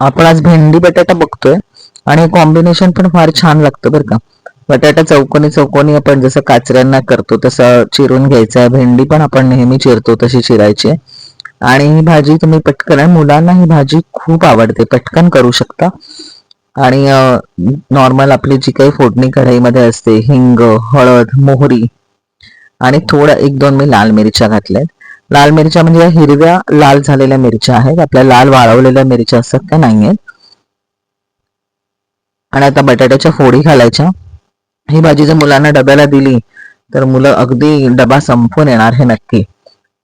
आपण आज भेंडी बटाटा बघतोय आणि कॉम्बिनेशन पण फार छान लागतं बरं का. बटाटा चौकोनी चौकोनी आपण जसं काचऱ्यांना करतो तसं चिरून घ्यायचं आहे. भेंडी पण आपण नेहमी चिरतो तशी चिरायची आणि ही भाजी तुम्ही पटकन मुलांना ही भाजी खूप आवडते. पटकन करू शकता. आणि नॉर्मल आपली जी काही फोडणी कढईमध्ये असते हिंग हळद मोहरी आणि थोडं एक दोन मी लाल मिरच्या घातल्यात. लाल मिरच्या म्हणजे हिरव्या लाल झालेल्या मिरच्या आहेत. आपल्या लाल वाळवलेल्या मिरच्या असतात त्या नाही आहेत आणि आता बटाट्याच्या फोडी घालायच्या. ही भाजी जर मुलांना डब्याला दिली तर मुलं अगदी डबा संपून येणार हे नक्की.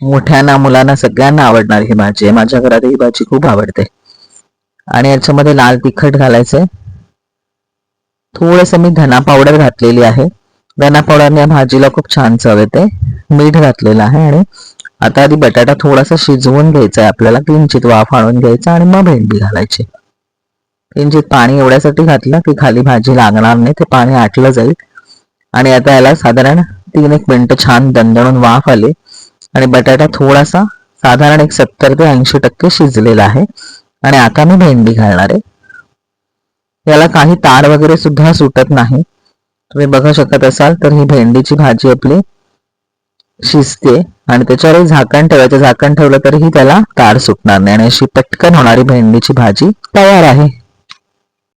मोठ्यांना मुलांना सगळ्यांना आवडणार ही भाजी. आहे माझ्या घरात ही भाजी खूप आवडते. आणि याच्यामध्ये लाल तिखट घालायचंय. थोडस मी धना पावडर घातलेली आहे. धना पावडरने या भाजीला खूप छान चव येते. मीठ घातलेलं आहे आणि आता आधी बटाटा थोडासा शिजवून घ्यायचा आहे आपल्याला किंचित वाफ आणून घ्यायचा आणि मग भेंडी घालायची. किंचित पाणी एवढ्यासाठी घातलं की खाली भाजी लागणार नाही ते पाणी आटलं जाईल. आणि आता याला साधारण तीन एक मिनिटं छान दणदणून वाफ आली. आणि बटाटा थोडासा साधारण एक सत्तर ते ऐंशी टक्के शिजलेला आहे. आणि आता मी भेंडी घालणार आहे. याला काही तार वगैरे सुद्धा सुटत नाही. तुम्ही बघू शकत असाल तर ही भेंडीची भाजी आपली शिजते आणि त्याच्यावर झाकण ठेवायचं. झाकण ठेवलं तरीही त्याला तार सुटणार नाही आणि अशी पटकन होणारी भेंडीची भाजी तयार आहे.